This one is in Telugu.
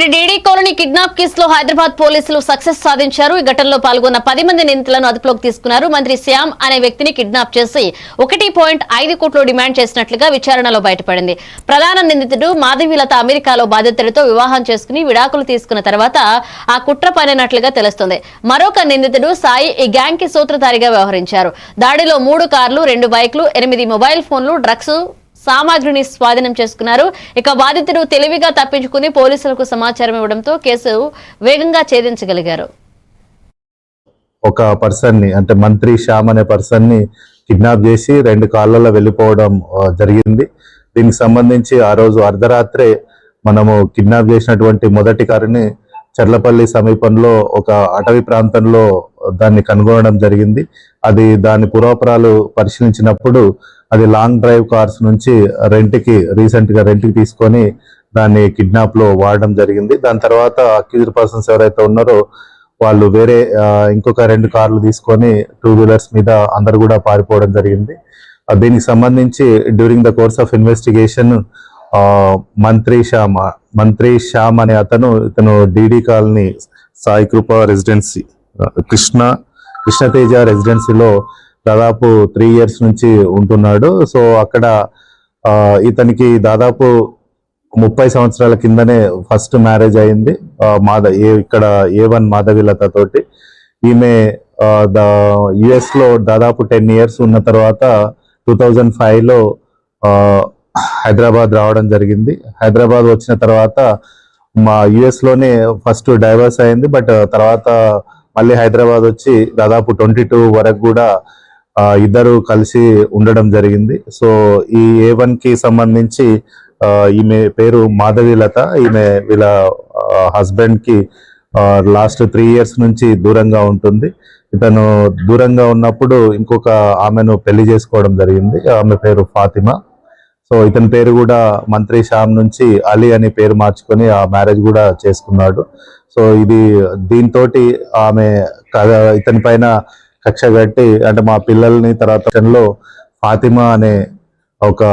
డీడీ కాలనీ కిడ్నాప్ కేసులో హైదరాబాద్ పోలీసులు సక్సెస్ సాధించారు. ఈ ఘటనలో పాల్గొన్న పది మంది నిందితులను అదుపులోకి తీసుకున్నారు. మంత్రి శ్యామ్ అనే వ్యక్తిని కిడ్నాప్ చేసి ఒకటి పాయింట్ ఐదు కోట్లు డిమాండ్ చేసినట్లుగా విచారణలో బయటపడింది. ప్రధాన నిందితుడు మాధవీలత అమెరికాలో బాధితుడితో వివాహం చేసుకుని విడాకులు తీసుకున్న తర్వాత ఆ కుట్ర పనినట్లుగా తెలుస్తుంది. మరొక నిందితుడు సాయి ఈ గ్యాంగ్కి సూత్రధారిగా వ్యవహరించారు. దాడిలో మూడు కార్లు రెండు బైక్లు ఎనిమిది మొబైల్ ఫోన్లు డ్రగ్స్ సామాగ్రిని స్వాధీనం చేసుకున్నారు. ఇక బాధితుడు తెలివిగా తప్పించుకుని పోలీసులకు సమాచారం ఇవ్వడంతో కేసు వేగంగా ఛేదించగలిగారు. ఒక పర్సన్ని అంటే మంత్రి శ్యామ్ అనే పర్సన్ని కిడ్నాప్ చేసి రెండు కాళ్ళలో వెళ్ళిపోవడం జరిగింది. దీనికి సంబంధించి ఆ రోజు అర్ధరాత్రే మనము కిడ్నాప్ చేసినటువంటి మొదటి కారుని చర్లపల్లి సమీపంలో ఒక అటవీ ప్రాంతంలో దాన్ని కనుగొనడం జరిగింది. అది దాని పురోపురాలు పరిశీలించినప్పుడు అది లాంగ్ డ్రైవ్ కార్స్ నుంచి రెంట్కి రీసెంట్గా రెంట్కి తీసుకొని దాన్ని కిడ్నాప్లో వాడడం జరిగింది. దాని తర్వాత అక్యూజ్డ్ పర్సన్స్ ఎవరైతే ఉన్నారో వాళ్ళు వేరే ఇంకొక రెండు కార్లు తీసుకొని టూ వీలర్స్ మీద అందరు కూడా పారిపోవడం జరిగింది. దీనికి సంబంధించి during the course of investigation మంత్రి శ్యామ్ మంత్రి శ్యామ్ అనే అతను ఇతను DD colony Sai Krupa residency Krishna Krishnateja రెసిడెన్సీలో దాదాపు త్రీ ఇయర్స్ నుంచి ఉంటున్నాడు. సో అక్కడ ఇతనికి దాదాపు ముప్పై సంవత్సరాల కిందనే ఫస్ట్ మ్యారేజ్ అయింది. మాధ ఏ ఇక్కడ ఏ వన్ మాధవిలత తోటి ఈమె ద లో దాదాపు టెన్ ఇయర్స్ ఉన్న తర్వాత టూ థౌజండ్ ఫైవ్లో హైదరాబాద్ రావడం జరిగింది. హైదరాబాద్ వచ్చిన తర్వాత మా యుఎస్లోనే ఫస్ట్ డైవర్స్ అయింది. బట్ తర్వాత మళ్ళీ హైదరాబాద్ వచ్చి దాదాపు ట్వంటీ టూ వరకు కూడా ఇద్దరు కలిసి ఉండడం జరిగింది. సో ఈ ఏ వన్కి సంబంధించి ఈమె పేరు మాధవీలత ఈమె వీళ్ళ హస్బెండ్కి లాస్ట్ త్రీ ఇయర్స్ నుంచి దూరంగా ఉంటుంది. ఇతను దూరంగా ఉన్నప్పుడు ఇంకొక ఆమెను పెళ్ళి చేసుకోవడం జరిగింది. ఆమె పేరు ఫాతిమా. సో ఇతని పేరు కూడా మంత్రి శ్యామ్ నుంచి అలీ అని పేరు మార్చుకొని ఆ మ్యారేజ్ కూడా చేసుకున్నాడు. సో ఇది దీంతో ఆమె కథ- ఇతని పైన కక్ష కట్టి అంటే మా పిల్లల్ని తర్వాత లో ఫాతిమా అనే ఒక